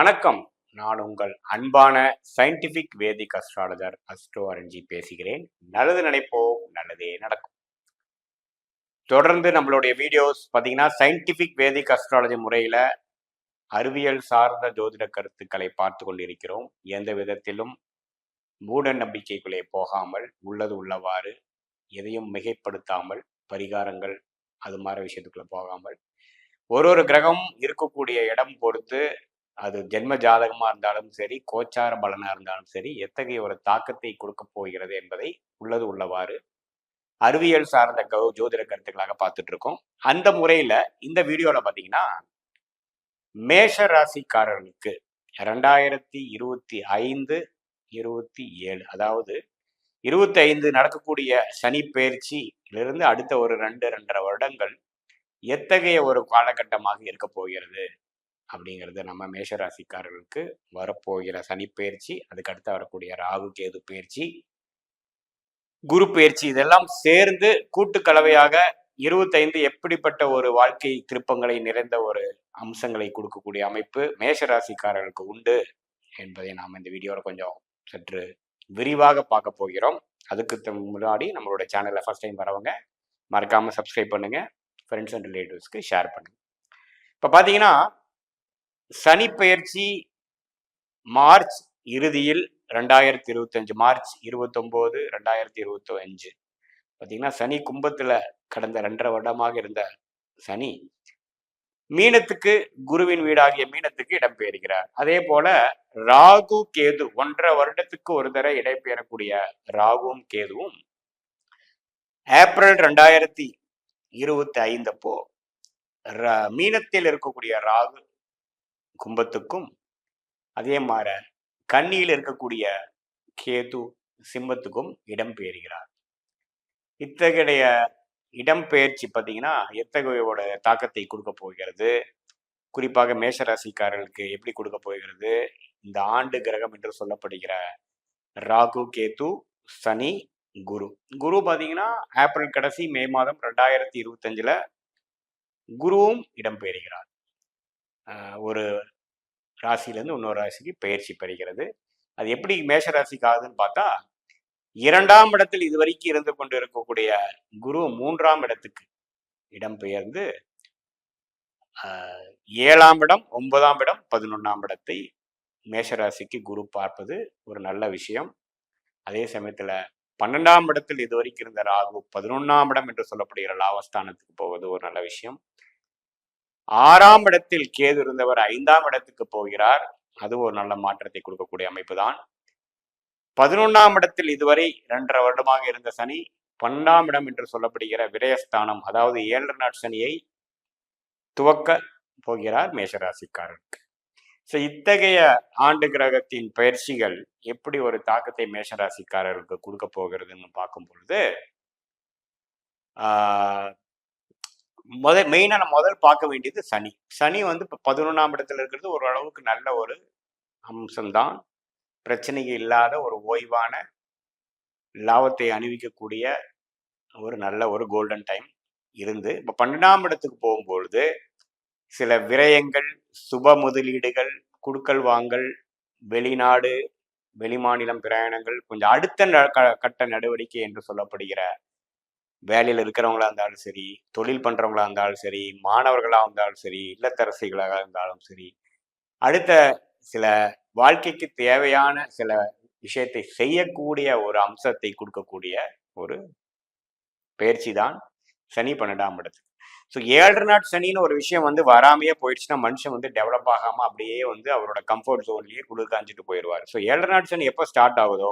வணக்கம். நான் உங்கள் அன்பான scientific Vedic astrologer astro Aranji பேசுகிறேன். நல்லது நினைப்போம் நல்லதே நடக்கும். தொடர்ந்து நம்மளுடைய வீடியோஸ் பார்த்தீங்கன்னா சயின்டிபிக் வேதிக் அஸ்ட்ராலஜி முறையில் அறிவியல் சார்ந்த ஜோதிட கருத்துக்களை பார்த்து கொண்டிருக்கிறோம். எந்த விதத்திலும் மூட நம்பிக்கைக்குள்ளே போகாமல் உள்ளது உள்ளவாறு எதையும் மிகைப்படுத்தாமல் பரிகாரங்கள் அது மாதிரி விஷயத்துக்குள்ளே போகாமல் ஒரு ஒரு கிரகம் இருக்கக்கூடிய இடம் பொறுத்து அது ஜென்ம ஜாதகமா இருந்தாலும் சரி கோச்சார பலனா இருந்தாலும் சரி எத்தகைய ஒரு தாக்கத்தை கொடுக்க போகிறது என்பதை உள்ளது உள்ளவாறு அறிவியல் சார்ந்த கௌ- ஜோதிட கருத்துக்களாக பார்த்துட்டு இருக்கோம் அந்த முறையில இந்த வீடியோல பாத்தீங்கன்னா மேஷ ராசிக்காரர்களுக்கு ரெண்டாயிரத்தி இருபத்தி ஐந்து இருபத்தி ஏழு அதாவது இருபத்தி ஐந்து நடக்கக்கூடிய சனி பயிற்சியிலிருந்து அடுத்த ஒரு ரெண்டு ரெண்டரை வருடங்கள் எத்தகைய ஒரு காலகட்டமாக இருக்க போகிறது? அப்படிங்கிறது நம்ம மேஷராசிக்காரர்களுக்கு வரப்போகிற சனிப்பெயர்ச்சி அதுக்கடுத்து வரக்கூடிய ராகு கேது பயிற்சி. குரு பயிற்சி இதெல்லாம் சேர்ந்து கூட்டு கலவையாக இருபத்தைந்து எப்படிப்பட்ட ஒரு வாழ்க்கை திருப்பங்களை நிறைந்த ஒரு அம்சங்களை கொடுக்கக்கூடிய அமைப்பு மேஷராசிக்காரர்களுக்கு உண்டு என்பதை நாம் இந்த வீடியோவில் கொஞ்சம் சற்று விரிவாக பார்க்க போகிறோம். அதுக்கு முன்னாடி நம்மளோட சேனலை ஃபஸ்ட் டைம் வரவங்க மறக்காமல் சப்ஸ்கிரைப் பண்ணுங்க. ஃப்ரெண்ட்ஸ் அண்ட் ரிலேட்டிவ்ஸ்க்கு ஷேர் பண்ணுங்கள் இப்போ பார்த்தீங்கன்னா சனி பெயர்ச்சி மார்ச் இறுதியில் ரெண்டாயிரத்தி இருபத்தஞ்சு மார்ச் இருபத்தொம்போது ரெண்டாயிரத்தி இருபத்தி அஞ்சு பார்த்தீங்கன்னா சனி கும்பத்தில் கடந்த ரெண்டரை வருடமாக இருந்த சனி மீனத்துக்கு குருவின் வீடாகிய மீனத்துக்கு இடம்பெயர்கிறார். அதே போல ராகு கேது ஒன்றரை வருடத்துக்கு ஒரு தடவை இடம்பெயரக்கூடிய ராகுவும் கேதுவும் ஏப்ரல் ரெண்டாயிரத்தி இருபத்தி ஐந்து அப்போ மீனத்தில் இருக்கக்கூடிய ராகு கும்பத்துக்கும் அதே மாற கன்னியில் இருக்கக்கூடிய கேது சிம்மத்துக்கும் இடம்பெயர்கிறார் இத்தகைய இடம்பெயர்ச்சி பார்த்தீங்கன்னா எத்தகையோட தாக்கத்தை கொடுக்க போகிறது? குறிப்பாக மேஷராசிக்காரர்களுக்கு எப்படி கொடுக்க போகிறது? இந்த ஆண்டு கிரகம் என்று சொல்லப்படுகிற ராகு கேது சனி குரு. குரு பார்த்தீங்கன்னா ஏப்ரல் கடைசி மே மாதம் ரெண்டாயிரத்தி இருபத்தஞ்சில் குருவும் இடம்பெயர்கிறார் ஒரு ராசியிலேருந்து இன்னொரு ராசிக்கு பயிற்சி பெறுகிறது. அது எப்படி மேஷ ராசிக்கு ஆகுதுன்னு பார்த்தா இரண்டாம் இடத்தில் இதுவரைக்கும் இருந்து கொண்டு இருக்கக்கூடிய குரு மூன்றாம் இடத்துக்கு இடம்பெயர்ந்து ஆஹ், ஏழாம் இடம் ஒன்பதாம் இடம் பதினொன்றாம் இடத்தை மேஷராசிக்கு குரு பார்ப்பது ஒரு நல்ல விஷயம். அதே சமயத்துல பன்னெண்டாம் இடத்தில் இதுவரைக்கும் இருந்த ராகு பதினொன்னாம் இடம் என்று சொல்லப்படுகிற லாபஸ்தானத்துக்கு போவது ஒரு நல்ல விஷயம். ஆறாம் இடத்தில் கேது இருந்தவர் ஐந்தாம் இடத்துக்கு போகிறார். அது ஒரு நல்ல மாற்றத்தை கொடுக்கக்கூடிய அமைப்பு தான் பதினொன்றாம் இடத்தில் இதுவரை இரண்டரை வருடமாக இருந்த சனி பன்னெண்டாம் இடம் என்று சொல்லப்படுகிற விரயஸ்தானம் அதாவது ஏழரை நாட் சனியை துவக்க போகிறார் மேஷராசிக்காரருக்கு. ஸோ இத்தகைய ஆண்டு கிரகத்தின் பயிற்சிகள் எப்படி ஒரு தாக்கத்தை மேஷராசிக்காரருக்கு கொடுக்க போகிறதுன்னு பார்க்கும் பொழுது ஆஹ், முதல் மெயினாக நம்ம முதல் பார்க்க வேண்டியது சனி. சனி வந்து இப்போ பதினொன்றாம் இடத்துல இருக்கிறது ஒரு அளவுக்கு நல்ல ஒரு அம்சம்தான். பிரச்சனை இல்லாத ஒரு ஓய்வான லாபத்தை அணிவிக்கக்கூடிய ஒரு நல்ல ஒரு கோல்டன் டைம் இருந்து இப்போ பன்னெண்டாம் இடத்துக்கு போகும்பொழுது சில விரயங்கள் சுப முதலீடுகள் குடுக்கல் வாங்கல் வெளிநாடு வெளிமாநிலம் பிரயாணங்கள் கொஞ்சம் அடுத்த ந- க- கட்ட நடவடிக்கை என்று சொல்லப்படுகிற வேலையில் இருக்கிறவங்களா இருந்தாலும் சரி தொழில் பண்ணுறவங்களா இருந்தாலும் சரி மாணவர்களாக இருந்தாலும் சரி இல்லத்தரசிகளாக இருந்தாலும் சரி அடுத்த சில வாழ்க்கைக்கு தேவையான சில விஷயத்தை செய்யக்கூடிய ஒரு அம்சத்தை கொடுக்கக்கூடிய ஒரு பயிற்சி தான் சனி பன்னெண்டாம் இடத்துக்கு. ஸோ ஏழு நாட் சனின்னு ஒரு விஷயம் வந்து வராமையே போயிடுச்சுன்னா மனுஷன் வந்து டெவலப் ஆகாமல் அப்படியே வந்து அவரோட கம்ஃபர்ட் ஜோன்லேயே குளிர் காஞ்சிட்டு போயிடுவார். ஸோ ஏழு நாட் சனி எப்போ ஸ்டார்ட் ஆகுதோ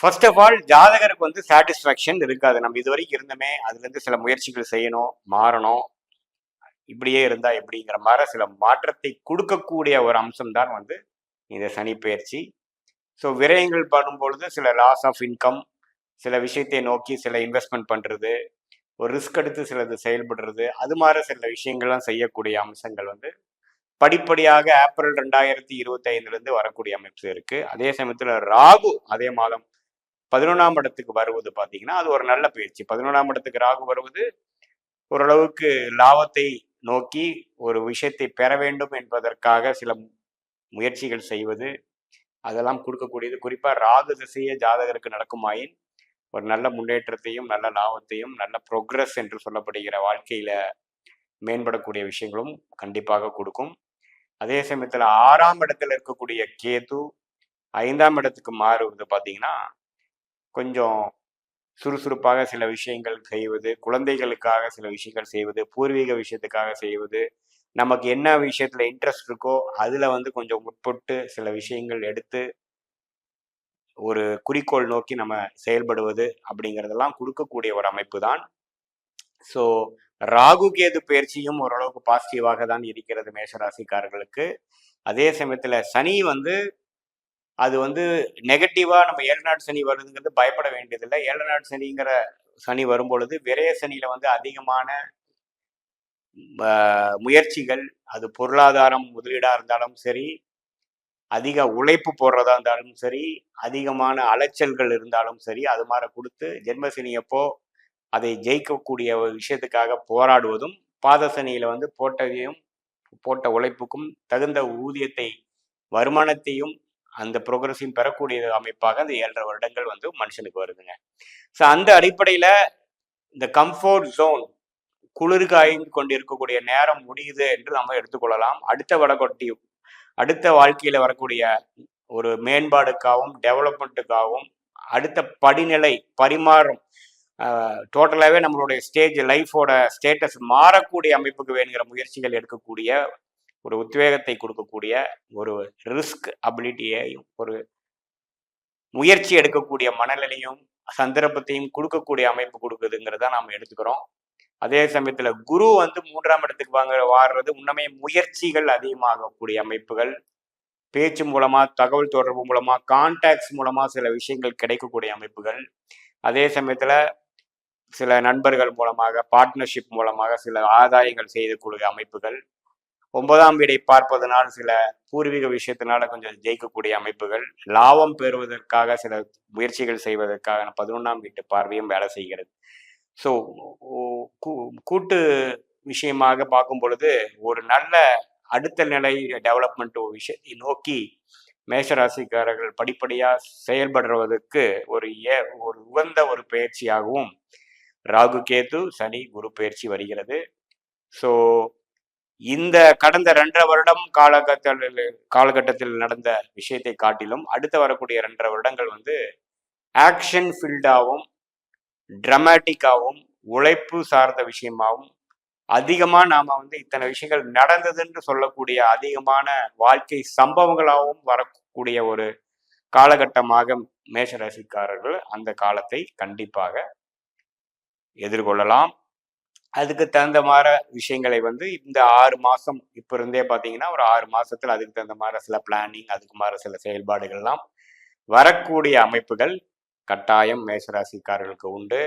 ஃபர்ஸ்ட் ஆஃப் ஆல் ஜாதகருக்கு வந்து சாட்டிஸ்ஃபேக்ஷன் இருக்காது. நம்ம இது வரைக்கும் இருந்தோமே அதுலேருந்து சில முயற்சிகள் செய்யணும் மாறணும். இப்படியே இருந்தா எப்படிங்கிற மாதிரி சில மாற்றத்தை கொடுக்கக்கூடிய ஒரு அம்சம் தான் வந்து இந்த சனி பயிற்சி. ஸோ விரயங்கள் பண்ணும்பொழுது சில லாஸ் ஆஃப் இன்கம் சில விஷயத்தை நோக்கி சில இன்வெஸ்ட்மெண்ட் பண்ணுறது ஒரு ரிஸ்க் எடுத்து சிலது செயல்படுறது அது மாதிரி சில விஷயங்கள்லாம் செய்யக்கூடிய அம்சங்கள் வந்து படிப்படியாக ஏப்ரல் ரெண்டாயிரத்தி இருபத்தி ஐந்துலேருந்து வரக்கூடிய அமைப்பு இருக்குது அதே சமயத்தில் ராகு அதே மாதம் பதினொன்றாம் இடத்துக்கு வருவது பார்த்தீங்கன்னா அது ஒரு நல்ல பயிற்சி. பதினொன்றாம் இடத்துக்கு ராகு வருவது ஓரளவுக்கு லாபத்தை நோக்கி ஒரு விஷயத்தை பெற வேண்டும் என்பதற்காக சில முயற்சிகள் செய்வது அதெல்லாம் கொடுக்கக்கூடியது. குறிப்பாக ராகு திசைய ஜாதகருக்கு நடக்குமாயின் ஒரு நல்ல முன்னேற்றத்தையும் நல்ல லாபத்தையும் நல்ல ப்ரோக்ரஸ் என்று சொல்லப்படுகிற வாழ்க்கையில மேம்படக்கூடிய விஷயங்களும் கண்டிப்பாக கொடுக்கும். அதே சமயத்தில் ஆறாம் இடத்துல இருக்கக்கூடிய கேது ஐந்தாம் இடத்துக்கு மாறுவது பார்த்தீங்கன்னா கொஞ்சம் சுறுசுறுப்பாக சில விஷயங்கள் செய்வது குழந்தைகளுக்காக சில விஷயங்கள் செய்வது பூர்வீக விஷயத்துக்காக செய்வது நமக்கு என்ன விஷயத்துல இன்ட்ரெஸ்ட் இருக்கோ அதுல வந்து கொஞ்சம் உட்பட்டு சில விஷயங்கள் எடுத்து ஒரு குறிக்கோள் நோக்கி நம்ம செயல்படுவது அப்படிங்கிறதெல்லாம் கொடுக்கக்கூடிய ஒரு அமைப்பு தான் ஸோ ராகு கேது பயிற்சியும் ஓரளவுக்கு பாசிட்டிவாக தான் இருக்கிறது மேஷராசிக்காரர்களுக்கு. அதே சமயத்தில் சனி வந்து அது வந்து நெகட்டிவா நம்ம ஏழு நாடு சனி வருதுங்கிறது பயப்பட வேண்டியதில்லை. ஏழு நாடு சனிங்கிற சனி வரும்பொழுது விரைய சனியில வந்து அதிகமான முயற்சிகள் அது பொருளாதாரம் முதலீடா இருந்தாலும் சரி அதிக உழைப்பு போடுறதா இருந்தாலும் சரி அதிகமான அலைச்சல்கள் இருந்தாலும் சரி அது மாதிரி கொடுத்து ஜென்மசனி அப்போ அதை ஜெயிக்கக்கூடிய ஒரு விஷயத்துக்காக போராடுவதும் பாதசனியில வந்து போட்டதையும் போட்ட உழைப்புக்கும் தகுந்த ஊதியத்தை வருமானத்தையும் அந்த ப்ரோக்ரஸையும் பெறக்கூடிய அமைப்பாக அந்த ஏழரை வருடங்கள் வந்து மனுஷனுக்கு வருதுங்க. ஸோ அந்த அடிப்படையில் இந்த கம்ஃபோர்ட் ஜோன் குளிர் காய்ந்து கொண்டு இருக்கக்கூடிய நேரம் முடியுது என்று நம்ம எடுத்துக்கொள்ளலாம். அடுத்த வடகொட்டி அடுத்த வாழ்க்கையில் வரக்கூடிய ஒரு மேம்பாடுக்காகவும் டெவலப்மெண்ட்டுக்காகவும் அடுத்த படிநிலை பரிமாறும் டோட்டலாகவே நம்மளுடைய ஸ்டேஜ் லைஃபோட ஸ்டேட்டஸ் மாறக்கூடிய அமைப்புக்கு வேணுங்கிற முயற்சிகள் எடுக்கக்கூடிய ஒரு உத்வேகத்தை கொடுக்கக்கூடிய ஒரு ரிஸ்க் அபிலிட்டியையும் ஒரு முயற்சி எடுக்கக்கூடிய மனநிலையும் சந்தர்ப்பத்தையும் கொடுக்கக்கூடிய அமைப்பு கொடுக்குதுங்கிறத நாம் எடுத்துக்கிறோம். அதே சமயத்துல குரு வந்து மூன்றாம் இடத்துக்கு வாங்க வாடுறது உண்மையே முயற்சிகள் அதிகமாகக்கூடிய அமைப்புகள். பேச்சு மூலமா தகவல் தொடர்பு மூலமா கான்டாக்ட்ஸ் மூலமா சில விஷயங்கள் கிடைக்கக்கூடிய அமைப்புகள். அதே சமயத்துல சில நண்பர்கள் மூலமாக பார்ட்னர்ஷிப் மூலமாக சில ஆதாயங்கள் செய்யக்கூடிய அமைப்புகள். ஒன்பதாம் வீடை பார்ப்பதனால் சில பூர்வீக விஷயத்தினால கொஞ்சம் ஜெயிக்கக்கூடிய அமைப்புகள் லாபம் பெறுவதற்காக சில முயற்சிகள் செய்வதற்காக பதினொன்றாம் வீட்டு பார்வையும் வேலை செய்கிறது. ஸோ கூட்டு விஷயமாக பார்க்கும் பொழுது ஒரு நல்ல அடுத்த நிலை டெவலப்மெண்ட் விஷயத்தை நோக்கி மேஷராசிக்காரர்கள் படிப்படியாக செயல்படுறதுக்கு ஒரு ஏ ஒரு உகந்த ஒரு பயிற்சியாகவும் ராகு கேது சனி குரு பயிற்சி வருகிறது. ஸோ இந்த கடந்த ரெண்டரை வருடம் காலகட்டத்தில் காலகட்டத்தில் நடந்த விஷயத்தை காட்டிலும் அடுத்து வரக்கூடிய ரெண்டரை வருடங்கள் வந்து ஆக்ஷன் ஃபீல்டாகவும் ட்ரமேட்டிக்காகவும் உழைப்பு சார்ந்த விஷயமாகவும் அதிகமாக நாம் வந்து இத்தனை விஷயங்கள் நடந்ததுன்னு சொல்லக்கூடிய அதிகமான வாழ்க்கை சம்பவங்களாகவும் வரக்கூடிய ஒரு காலகட்டமாக மேஷராசிக்காரர்கள் அந்த காலத்தை கண்டிப்பாக எதிர்கொள்ளலாம். அதுக்கு தகுந்த மாதிரி விஷயங்களை வந்து இந்த ஆறு மாதம் இப்போ இருந்தே பார்த்தீங்கன்னா ஒரு ஆறு மாதத்தில் அதுக்கு தகுந்த மாதிரி சில பிளானிங் அதுக்கு மாதிரி சில செயல்பாடுகள்லாம் வரக்கூடிய அமைப்புகள் கட்டாயம் மேசராசிக்காரர்களுக்கு உண்டு.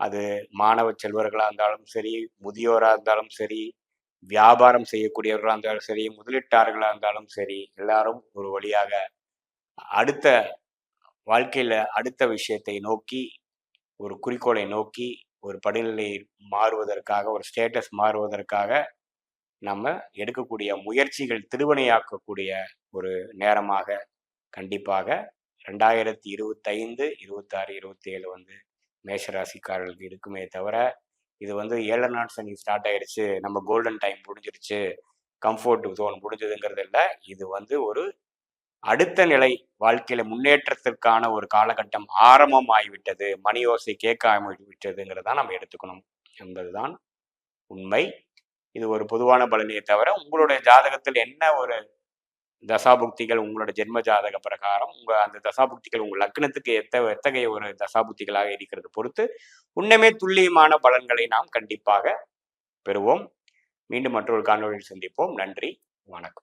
அது மாணவ செல்வர்களாக இருந்தாலும் சரி முதியோராக இருந்தாலும் சரி வியாபாரம் செய்யக்கூடியவர்களாக இருந்தாலும் சரி முதலீட்டாளர்களாக இருந்தாலும் சரி எல்லாரும் ஒரு வழியாக அடுத்த வாழ்க்கையில் அடுத்த விஷயத்தை நோக்கி ஒரு குறிக்கோளை நோக்கி ஒரு படிநிலை மாறுவதற்காக ஒரு ஸ்டேட்டஸ் மாறுவதற்காக நம்ம எடுக்கக்கூடிய முயற்சிகள் திருவினையாக்கக்கூடிய ஒரு நேரமாக கண்டிப்பாக ரெண்டாயிரத்தி இருபத்தைந்து இருபத்தாறு இருபத்தேழு வந்து மேஷராசிக்காரர்களுக்கு இருக்குமே தவிர இது வந்து ஏழு நாள் சனி ஸ்டார்ட் ஆயிடுச்சு நம்ம கோல்டன் டைம் முடிஞ்சிருச்சு கம்ஃபர்ட் ஜோன் முடிஞ்சதுங்கிறது இல்லை இது வந்து ஒரு அடுத்த நிலை வாழ்க்கையில முன்னேற்றத்திற்கான ஒரு காலகட்டம் ஆரம்பம் ஆகிவிட்டது மணி ஓசை கேட்க ஆகிவிட்டதுங்கிறத நம்ம எடுத்துக்கணும் என்பதுதான் உண்மை. இது ஒரு பொதுவான பலனையை தவிர உங்களுடைய ஜாதகத்தில் என்ன ஒரு தசாபுக்திகள் உங்களோட ஜென்ம ஜாதக பிரகாரம் உங்க அந்த தசாபுக்திகள் உங்கள் லக்னத்துக்கு எத்த எத்தகைய ஒரு தசாபுக்திகளாக இருக்கிறது பொறுத்து உன்னமே துல்லியமான பலன்களை நாம் கண்டிப்பாக பெறுவோம். மீண்டும் மற்றொரு காணொலியில் சந்திப்போம். நன்றி வணக்கம்.